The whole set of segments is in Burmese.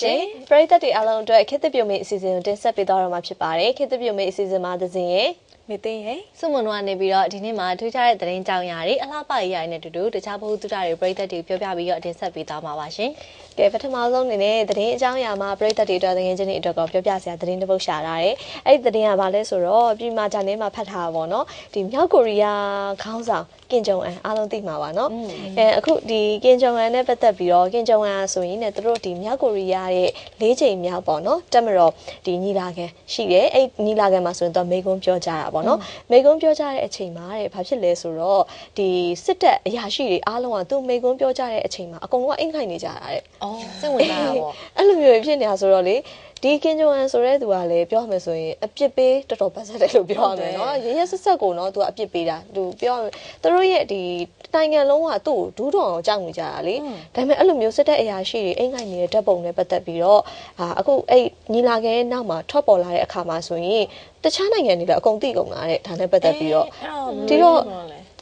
ရှင်ပရိသတ်တွေအားလုံးအတွက်ခေတ်သစ်ပြုံမေအစီအစဉ်ကိုတင်ဆက်ပေးသွားတော့မှာဖြစ်ပါတယ်ခေတ်သစ်ပြုံမေအစီအစဉ်မှာသစဉ်ရဲ့ မေသိရင်စုမွန်တို့ကနေပြီးတော့ဒီနေ့မှာထူးခြားတဲ့သတင်းကြောင်းရာတွေအလှပရေးရတဲ့တူတူတခြားဘဟုတုတတွေပရိသတ်တွေပြောပြပြီးတော့တင်ဆက်ပေးသွားမှာပါရှင်ကဲပထမဆုံးအနေနဲ့သတင်းအကြောင်းအရာမှာပရိသတ်တွေအတွက်ငွေချင်းတွေအတွက်ကောပြောပြစရာသတင်းတစ်ပုဒ်ရှာလာတယ်အဲ့ဒီသတင်းကဘာလဲဆိုတော့ပြည်မာဂျာနယ်မှာဖတ်ထားတာပေါ့နော်ဒီမြောက်ကိုရီးယားခေါင်းဆောင်ကင်ဂျုံအန်အားလုံးသိမှာပါနော်အဲအခုဒီကင်ဂျုံအန်နဲ့ပတ်သက်ပြီးတော့ကင်ဂျုံအန်ဆိုရင်လည်းသူတို့ဒီမြောက်ကိုရီးယားရဲ့လေးချိန်မြောက်ပေါ့နော်တက်မတော်ဒီညီလာခံရှိတယ်အဲ့ညီလာခံမှာဆိုရင်တော့မေကွန်းပြောကြတာပေါ့နော်မေကွန်းပြောကြတဲ့အချိန်မှာတဲ့ဘာဖြစ်လဲဆိုတော့ဒီစစ်တပ်အရာရှိတွေအားလုံးကသူမေကွန်းပြောကြတဲ့အချိန်မှာအကုန်လုံးကအင်ခိုင်နေကြတာတဲ့အော်စိတ်ဝင်စားတာပေါ့အဲ့လိုမျိုးဖြစ်နေတာဆိုတော့လေ ဒီကင်ဂျွန်ဆိုတဲ့သူကလည်းပြောမယ်ဆိုရင်အပြစ်ပေးတော်တော်ပတ်သက်တယ်လို့ပြောရမယ်နော်ရရဆက်ဆက်ကိုနော်သူကအပြစ်ပေးတာသူပြောရမယ်သူတို့ရဲ့ဒီနိုင်ငံလုံးကသူ့ကိုဒူးတော်အောင်ကြောက်နေကြတာလေဒါပေမဲ့အဲ့လိုမျိုးစစ်တပ်အရာရှိတွေအိမ်ငိုင်နေတဲ့တပ်ပုံနဲ့ပတ်သက်ပြီးတော့အာအခုအဲ့ညီလာခဲနောက်မှာထွက်ပေါ်လာတဲ့အခါမှာဆိုရင်တခြားနိုင်ငံတွေလည်းအကုန်သိကုန်လာတဲ့ဒါနဲ့ပတ်သက်ပြီးတော့ဒီတော့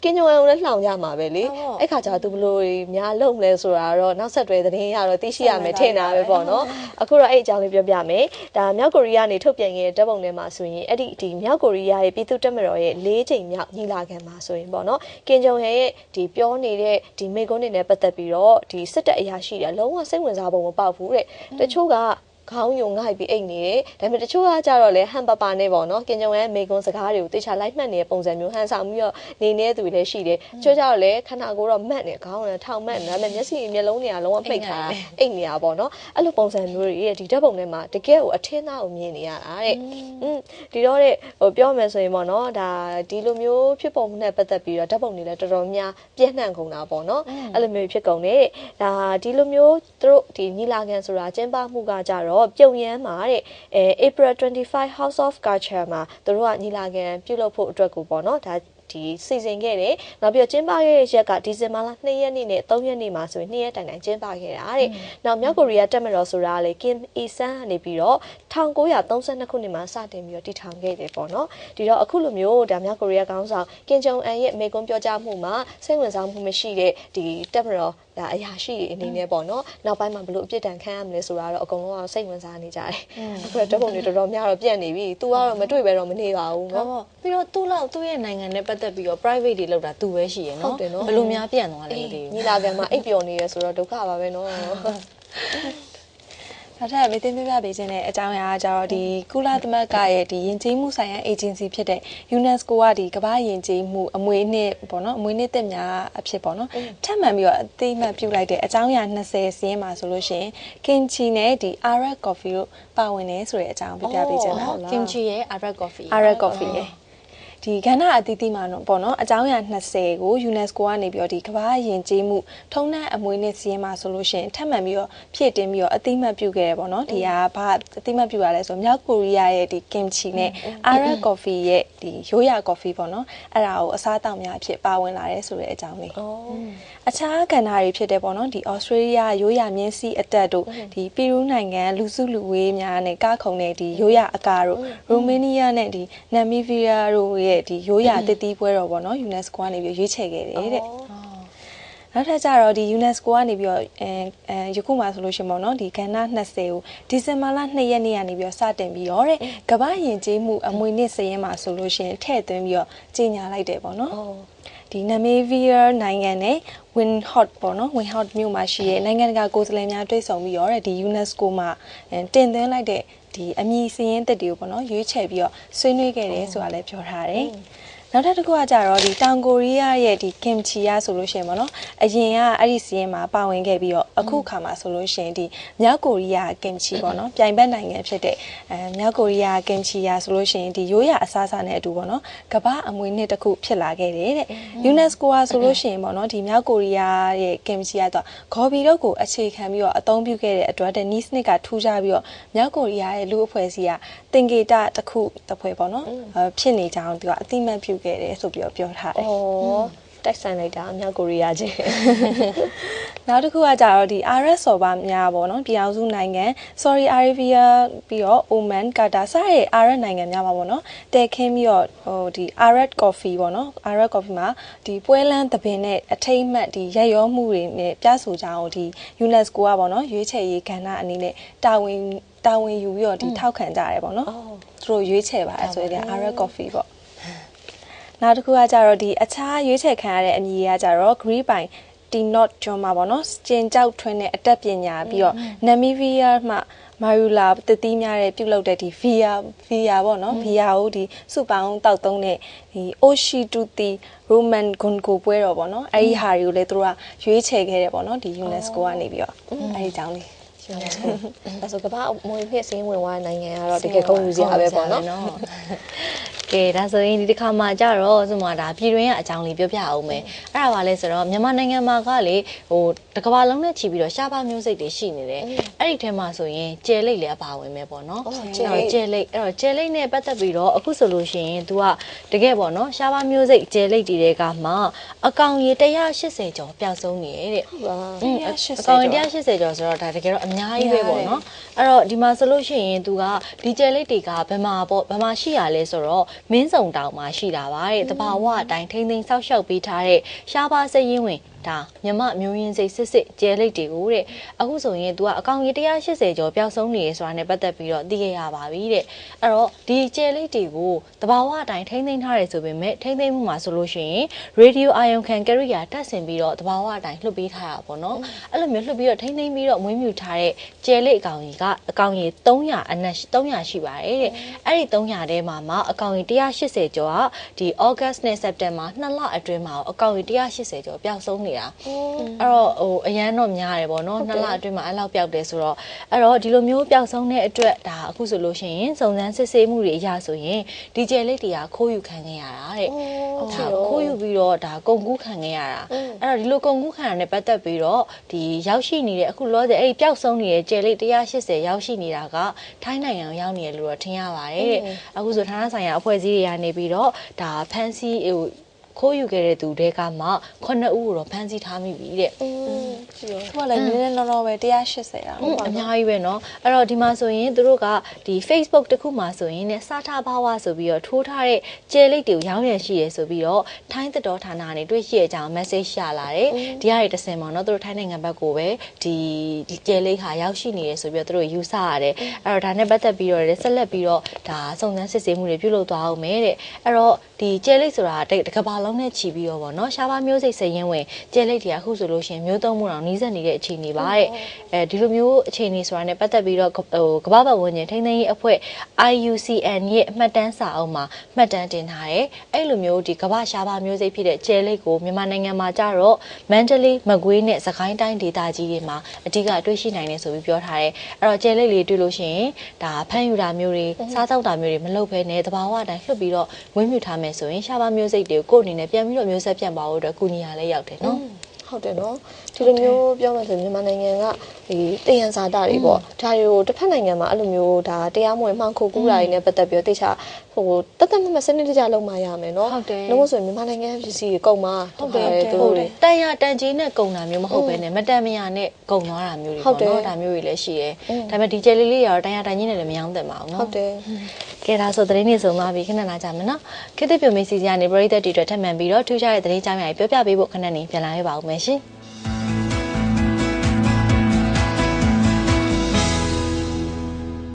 ကင်းညိုအောင်လည်းလှောင်ကြမှာပဲလေဟုတ်အဲ့ခါကျတော့သူဘလို့များလုံလဲဆိုတာတော့နောက်ဆက်တွဲသတင်းရတော့သိရှိရမယ်ထင်တာပဲပေါ့နော်အခုတော့အဲ့အကြောင်းလေးပြောပြမယ်ဒါမြောက်ကိုရီးယားနေထုတ်ပြန်ခဲ့တဲ့ဓာတ်ပုံထဲမှာဆိုရင်အဲ့ဒီဒီမြောက်ကိုရီးယားရဲ့ပြည်သူ့တပ်မတော်ရဲ့၄ချိန်မြောက်ညီလာခံမှာဆိုရင်ပေါ့နော်ကင်ဂျုံဟဲရဲ့ဒီပြောနေတဲ့ဒီမိကုန်းတွေနဲ့ပတ်သက်ပြီးတော့ဒီစစ်တပ်အရာရှိတွေလုံးဝစိတ်ဝင်စားပုံမပေါက်ဘူးတဲ့တချို့က ခေါင်းယုံငိုက်ပြီးအိတ်နေတယ်ဒါပေမဲ့တချို့ကကြတော့လေဟန်ပပါနဲ့ပေါ့နော်ကင်ဂျုံရဲ့မေကွန်စကားတွေကိုတေချာလိုက်မှတ်နေတဲ့ပုံစံမျိုးဟန်ဆောင်ပြီးတော့နေနေတဲ့သူတွေလည်းရှိတယ်တချို့ကြတော့လေခန္ဓာကိုယ်တော့မတ်နေခေါင်းလည်းထောင်မတ်နေဒါပေမဲ့မျက်စိမျက်လုံးတွေကလုံးဝပိတ်ထားတာအိတ်နေတာပေါ့နော်အဲ့လိုပုံစံမျိုးတွေရဲ့ဒီဓာတ်ပုံထဲမှာတကယ်ကိုအထင်းသားကိုမြင်နေရတာတဲ့อืมဒီတော့တဲ့ဟိုပြောမယ်ဆိုရင်ပေါ့နော်ဒါဒီလိုမျိုးဖြစ်ပုံနဲ့ပတ်သက်ပြီးတော့ဓာတ်ပုံတွေလည်းတော်တော်များပြည့်နှံ့ကုန်တာပေါ့နော်အဲ့လိုမျိုးဖြစ်ကုန်တယ်ဒါဒီလိုမျိုးသူတို့ဒီညီလာခံဆိုတာကျင်းပမှုကကြတော့ပြုံရမ်းမှာတဲ့အဲ April 25 House of Culture မှာသူတို့ကညီလာခံပြုလုပ်ဖို့အတွက်ကိုပေါ့နော်ဒါဒီစီစဉ်ခဲ့တယ်။နောက်ပြီးတော့ကျင်းပခဲ့တဲ့ရက်ကဒီဇင်ဘာလ2ရက်နေ့နဲ့3ရက်နေ့မှာဆိုရင်2ရက်တိုင်တိုင်ကျင်းပခဲ့တာတဲ့။နောက်မြောက်ကိုရီးယားတက်မတော်ဆိုတာကလေ Kim Il-sung ကနေပြီးတော့1932ခုနှစ်မှာစတင်ပြီးတော့တည်ထောင်ခဲ့တယ်ပေါ့နော်။ဒီတော့အခုလိုမျိုးဒါမြောက်ကိုရီးယားခေါင်းဆောင်ကင်ဂျုံအန်ရဲ့အမေကွန်းပြောကြားမှုမှာစိတ်ဝင်စားမှုမရှိတဲ့ဒီတက်မတော် ဒါအရာရှိတွေအနေနဲ့ပေါ့နော်။နောက်ပိုင်းမှာဘလို့အပြစ်ဒဏ်ခံရမလဲဆိုတာတော့အကုန်လုံးကစိတ်ဝင်စားနေကြတယ်။အခုတော့ဓာတ်ပုံတွေတော်တော်များတော့ပြန့်နေပြီ။ तू ကတော့မတွေ့ပဲတော့မနေပါဘူးဟုတ်နော်ပေါ့ပြီးတော့သူ့လောက်သူ့ရဲ့နိုင်ငံနဲ့ပတ်သက်ပြီးတော့ private တွေလောက်တာသူပဲရှိရဟုနော်တ်တယ်နော်ဘယ်လိုများပြန့်သွားလဲမသိဘူးညီလာခံမှာအိပ်ပျော်နေရဆိုတော့ဒုက္ခပါပဲနော် နောက်ထပ်မေးသိပြပြပေးခြင်းတဲ့အကြောင်းအရာကကြတော့ဒီကုလသမဂ္ဂရဲ့ဒီယဉ်ကျေးမှုဆိုင်ရာ agency ဖြစ်တဲ့ UNESCO ကဒီကမ္ဘာယဉ်ကျေးမှုအမွေနှစ်ပေါ့နော်အမွေနှစ်သက်များအဖြစ်ပေါ့နော်ထပ်မံပြီးတော့အသိအမှတ်ပြုလိုက်တဲ့အကြောင်းအရာ20စီးရင်မှာဆိုလို့ရှိရင် kimchi နဲ့ဒီ arak coffee တို့ပါဝင်နေဆိုတဲ့အကြောင်းပြပြပေးခြင်းတာဟုတ်လား kimchi ရဲ့ arak coffee arak coffee ရဲ့ ဒီကဏ္ဍအသီးသီးမှာတော့ပေါ့နော်အကြောင်းအရာ20ကို UNESCO ကနေပြီးတော့ဒီကမ္ဘာယဉ်ကျေးမှုထုံးနှံအမွေနှစ်စီးရင်မှာဆိုလို့ရှိရင်ထပ်မံပြီးတော့ဖြည့်တင်းပြီးတော့အသိအမှတ်ပြုခဲ့ရပေါ့နော်ဒီဟာဘာအသိအမှတ်ပြုရလဲဆိုမြောက်ကိုရီးယားရဲ့ဒီ kimchi နဲ့ Arak coffee ရဲ့ဒီရိုးရာ coffee ပေါ့နော်အဲ့ဒါကိုအစားအသောက်များအဖြစ်ပါဝင်လာတယ်ဆိုတဲ့အကြောင်းလေး။အော်အခြားကဏ္ဍတွေဖြစ်တဲ့ပေါ့နော်ဒီ Australia ရိုးရာမြင်းစီအတက်တို့ဒီပီရူးနိုင်ငံလူစုလူဝေးများနဲ့ကခုံတဲ့ဒီရိုးရာအကာတို့ရိုမေးနီးယားနဲ့ဒီနမ်မီဗီးယားတို့ရဲ့ဒီရိုးရာတည်တည်ပွဲတော်ပေါ့နော် UNESCO ကနေပြီးရွေးချယ်ခဲ့တယ်တဲ့ နောက်ထပ်ကျတော့ဒီ UNESCO ကနေပြီးတော့အဲအဲယခုမှဆိုလို့ရှိရင်ပေါ့နော်ဒီကဏ္ဍ20ကိုဒီဇင်ဘာလ2ရက်နေ့ကနေပြီးတော့စတင်ပြီးတော့တဲ့ကမ္ဘာယဉ်ကျေးမှုအမွေနှစ်စရင်မှာဆိုလို့ရှိရင်ထည့်သွင်းပြီးတော့ကြီးညာလိုက်တယ်ပေါ့နော်အော်ဒီနမေဗီယာနိုင်ငံနဲ့ Windhoek ပေါ့နော် Windhoek မြို့မှာရှိတဲ့နိုင်ငံတကာကိုယ်စားလှယ်များတွေ့ဆုံပြီးတော့တဲ့ဒီ UNESCO မှာအဲတင်သွင်းလိုက်တဲ့ဒီအမည်စရင်းတက်တွေကိုပေါ့နော်ရွေးချယ်ပြီးတော့ဆွေးနွေးခဲ့တယ်ဆိုတာလည်းပြောထားတယ် နောက်ထပ်တစ်ခုကကြတော့ဒီတောင်ကိုရီးယားရဲ့ဒီ kimchi ရဆိုလို့ရှိရင်ပေါ့နော်အရင်ကအဲ့ဒီစီးရင်မှာပါဝင်ခဲ့ပြီးတော့အခုခါမှာဆိုလို့ရှိရင်ဒီမြောက်ကိုရီးယား kimchi ပေါ့နော်ပြိုင်ဘက်နိုင်ငံဖြစ်တဲ့အဲမြောက်ကိုရီးယား kimchi ရဆိုလို့ရှိရင်ဒီရိုးရာအစားအစာနဲ့အတူပေါ့နော်ကမ္ဘာအမွေနှစ်တစ်ခုဖြစ်လာခဲ့တယ်တဲ့ UNESCO ကဆိုလို့ရှိရင်ပေါ့နော်ဒီမြောက်ကိုရီးယားရဲ့ kimchi ကတော့ဂေါ်ဘီတို့ကိုအခြေခံပြီးတော့အသုံးပြုခဲ့တဲ့အတွက်တဲ့ niche နှစ်ကထူးခြားပြီးတော့မြောက်ကိုရီးယားရဲ့လူအဖွဲ့အစည်းကသင်္ကေတတစ်ခုတစ်ဖွဲ့ပေါ့နော်အဲဖြစ်နေကြအောင်သူကအတိမတ်ပြုခဲ့တယ်ဆိုပြီးတော့ပြောထားတယ်အော်တိုက်ဆိုင်လိုက်တာအမြောက်ကိုရီးယားချင်းနောက်တစ်ခုကကြတော့ဒီ RS ဆော်ပါများပေါ့နော်ပြည်အောင်စုနိုင်ငံ Saudi Arabia ပြီးတော့ Oman Qatar စတဲ့ RS နိုင်ငံများပါပေါ့နော်တဲခင်းပြီးတော့ဟိုဒီ RS Coffee ပေါ့နော် RS Coffee မှာဒီပွဲလန်းသပင်နဲ့အထိမ့်မှတ်ဒီရက်ရောမှုတွေနဲ့ပြဆိုကြအောင်ဒီ UNESCO ကပေါ့နော်ရွေးချယ်ရေးကဏ္ဍအနေနဲ့တာဝန်တာဝန်ယူပြီးတော့ဒီထောက်ခံကြရတယ်ပေါ့နော်သူတို့ရွေးချယ်ပါတယ်ဆိုရင် RS Coffee ပေါ့ နောက်တစ်ခုကကြတော့ဒီအခြားရွေးချယ်ခံရတဲ့အမည်တွေကကြတော့ Green ပိုင် T-Not ကျွန်းမှာပေါ့နော်ကျင်ကြောက်ထွင်းတဲ့အတက်ပညာပြီးတော့ Namibia မှာမာယူလာတတိများတဲ့ပြုတ်လောက်တဲ့ဒီ VIA VIA ပေါ့နော် VIA ကိုဒီစုပေါင်းတောက်သုံးတဲ့ဒီ Oshituti Roman Gongo ပွဲတော်ပေါ့နော်အဲ့ဒီဟာတွေကိုလည်းသူတို့ကရွေးချယ်ခဲ့တယ်ပေါ့နော်ဒီ UNESCO ကနေပြီးတော့အဲ့ဒီအကြောင်းလေး ဒါဆိုကမ္ဘာမွေနှစ်စင်းဝင်သွားတဲ့နိုင်ငံကတော့တကယ်ဂုဏ်ယူစရာပဲပေါ့နော် ကဲဒါဆိုရင်ဒီတစ်ခါမှကြတော့ဆိုမှဒါပြည်တွင်းကအကြောင်းလေးပြောပြအောင်မယ်အဲ့ဒါပါလဲဆိုတော့မြန်မာနိုင်ငံမှာကလေဟိုတစ်ကမ္ဘာလုံးနဲ့ချီပြီးတော့ရှားပါမျိုးစိတ်တွေရှိနေတယ်အဲ့ဒီထဲမှာဆိုရင်ကျဲလိတ်လည်းအပါဝင်ပဲပေါ့နော်ကျဲလိတ်အဲ့တော့ကျဲလိတ်နဲ့ပတ်သက်ပြီးတော့အခုဆိုလို့ရှိရင် तू ကတကယ်ပေါ့နော်ရှားပါမျိုးစိတ်ကျဲလိတ်တွေကမှအကောင်ရေ180ကျော်ပျောက်ဆုံးနေရဲ့တဲ့ ဟုတ်ပါ อืมအကောင်180ကျော်ဆိုတော့ဒါတကယ်တော့အ များကြီးပဲပေါ့နော်အဲ့တော့ဒီမှာဆိုလို့ရှိရင်သူကဒီကျယ်လိတ်တွေကဘယ်မှာပေါ့ဘယ်မှာရှိရလဲဆိုတော့မင်းစုံတောင်မှာရှိတာပါတဲ့တဘာဝအတိုင်းထိမ့်သိမ်းဆောက်ရှောက်ပေးထားတဲ့ရှားပါစရင်ဝင် ဒါမြမမျိုးရင်းစိတ်စစ်စစ်ကျဲလိတ်တွေကိုတဲ့အခုဆိုရင် तू ကအကောင်ကြီး180ကျော်ပျောက်ဆုံးနေရဆိုတာနဲ့ပတ်သက်ပြီးတော့သိခဲ့ရပါပြီတဲ့အဲ့တော့ဒီကျဲလိတ်တွေကိုတဘာဝအတိုင်းထိမ့်သိမ်းထားတယ်ဆိုပေမဲ့ထိမ့်သိမ်းမှုမှာဆိုလို့ရှိရင် radio ion can carry ယာတက်ဆင်ပြီးတော့တဘာဝအတိုင်းလွှတ်ပေးထားတာပေါ့နော်အဲ့လိုမျိုးလွှတ်ပြီးတော့ထိမ့်သိမ်းပြီးတော့မွေးမြူထားတဲ့ကျဲလိတ်အကောင်ကြီးကအကောင်ကြီး300အနက်300ရှိပါတယ်တဲ့အဲ့ဒီ300ထဲမှာမှအကောင်ကြီး180ကျော်ကဒီ August နဲ့ September နှစ်လအတွင်းမှာအကောင်ကြီး180ကျော်ပျောက်ဆုံးနေတာအဲ့တော့ဟိုအရန်တော့များတယ်ပေါ့နော်နှစ်လအတွင်းမှာအဲ့လောက်ပျောက်တယ်ဆိုတော့အဲ့တော့ဒီလိုမျိုးပျောက်ဆုံးတဲ့အတွက်ဒါအခုဆိုလို့ရှိရင်စုံစမ်းစစ်ဆေးမှုတွေအရဆိုရင်ဒီကျယ်လိတ်တွေကခိုးယူခံခဲ့ရတာတဲ့ဒါခိုးယူပြီးတော့ဒါကုန်ကူးခံခဲ့ရတာအဲ့တော့ဒီလိုကုန်ကူးခံရတဲ့ပတ်သက်ပြီးတော့ဒီရောက်ရှိနေတဲ့အခုလောဆယ်အဲ့ဒီပျောက်ဆုံးနေတဲ့ကျယ်လိတ်180ရောက်ရှိနေတာကထိုင်းနိုင်ငံကိုရောက်နေတယ်လို့တော့ထင်ရပါတယ်တဲ့အခုဆိုဌာနဆိုင်ရာအဖွဲ့အစည်းတွေကနေပြီးတော့ဒါဖန်စီဟို ခိုးယူခဲ့တဲ့သူတွေကမှ9ဦးကိုတော့ဖမ်းဆီးထားမိပြီတဲ့ သူကလည်းနည်းနည်းတော့တော့ပဲ180တာ အများကြီးပဲเนาะအဲ့တော့ဒီမှာဆိုရင်သူတို့ကဒီ Facebook တစ်ခုမှာဆိုရင်ねစာထားဘာဝဆိုပြီးတော့ထိုးထားတဲ့ကျဲလိတ်တွေကိုရောင်းရရှိရဆိုပြီးတော့ထိုင်းသတော်ဌာနကနေတွေ့ရှိတဲ့အကြောင်း message ရှာလာတယ်ဒီဟာတွေတစ်စင်ပေါ့เนาะသူတို့ထိုင်းနိုင်ငံဘက်ကိုပဲဒီဒီကျဲလိတ်ဟာရောက်ရှိနေရဆိုပြီးတော့သူတို့ယူဆရတယ်အဲ့တော့ဒါနဲ့ပတ်သက်ပြီးတော့လည်းဆက်လက်ပြီးတော့ဒါစုံစမ်းစစ်ဆေးမှုတွေပြုလုပ်သွားအောင်မယ်တဲ့အဲ့တော့ဒီကျဲလိတ်ဆိုတာတကဘာလုံး ံးလုံးနဲ့ချီပြီးတော့ဗောနော်ရှားပါမျိုးစိတ်စရင်ဝင်ကျဲလိတ်တွေကအခုဆိုလို့ရှင်မျိုးသုံးမှုတော့နီးစပ်နေတဲ့အခြေအနေပါတဲ့အဲဒီလိုမျိုးအခြေအနေဆိုတာ ਨੇ ပတ်သက်ပြီးတော့ဟိုကမ္ဘာ့ဘဝဝင်ချင်းထိန်းသိမ်းရေးအဖွဲ့ IUCN ရဲ့အမှတ်တမ်းစာအုပ်မှာမှတ်တမ်းတင်ထားတယ်အဲ့လိုမျိုးဒီကမ္ဘာရှားပါမျိုးစိတ်ဖြစ်တဲ့ကျဲလိတ်ကိုမြန်မာနိုင်ငံမှာကြတော့မန္တလေးမကွေးနဲ့စကိုင်းတိုင်းဒေသကြီးတွေမှာအဓိကတွေ့ရှိနိုင်တယ်ဆိုပြီးပြောထားတယ်အဲ့တော့ကျဲလိတ်လေးတွေ့လို့ရှင်ဒါဖမ်းယူတာမျိုးတွေစားတောက်တာမျိုးတွေမလုပ်ဘဲနဲ့တဘာဝအတိုင်းလွတ်ပြီးတော့ဝင်းမြူထားမယ်ဆိုရင်ရှားပါမျိုးစိတ်တွေကိုကိုယ်အနေနဲ့ပြန်ပြီးတော့မျိုးဆက်ပြန်ပါဖို့အတွက်ကုညီရလဲရောက်တယ်နော်ဟုတ်တယ်နော်ဒီလိုမျိုးပြောမှဆိုမြန်မာနိုင်ငံကဒီတယံဇာတာတွေပေါ့ဒါတွေကိုတစ်ဖက်နိုင်ငံမှာအဲ့လိုမျိုးဒါတရားမဝင်မှောင်ခိုကူးတာတွေနဲ့ပတ်သက်ပြီးတော့တိကျဟိုတတ်တတ်မမစနစ်တကျလုံးမရမယ်နော်ဟုတ်တယ်လုံးဝဆိုရင်မြန်မာနိုင်ငံပစ္စည်းတွေကုန်မှာဟုတ်တယ်သူဟုတ်တို့တတွေယ်တန်ရတန်ကြီးနဲ့ကုံတာမျိုးမဟုတ်ဘဲနဲ့မတန်မရနဲ့ကုံသွားတာမျိုးတွေဟုတ်ပေါ့တယ်နော်ဒါမျိုးတွေလည်းရှိရဲอืมဒါပေမဲ့ဒီကျယ်လေးလေးရောတန်ရတန်ကြီးနဲ့လည်းမရောင်းသင့်ပါဘူးနော်ဟုတ်တယ် ကဲဒါဆိုသတင်းနေဆုံးသွားပြီခဏနာကြမယ်နော်ခေတ်သစ်ပြုံမေးစီစီကနေပရိသတ်တွေအတွက်ထပ်မံပြီးတော့ထူးခြားတဲ့သတင်းကြောင်းများပြောပြပေးဖို့ခဏနေပြန်လာရပါဦးမယ်ရှင်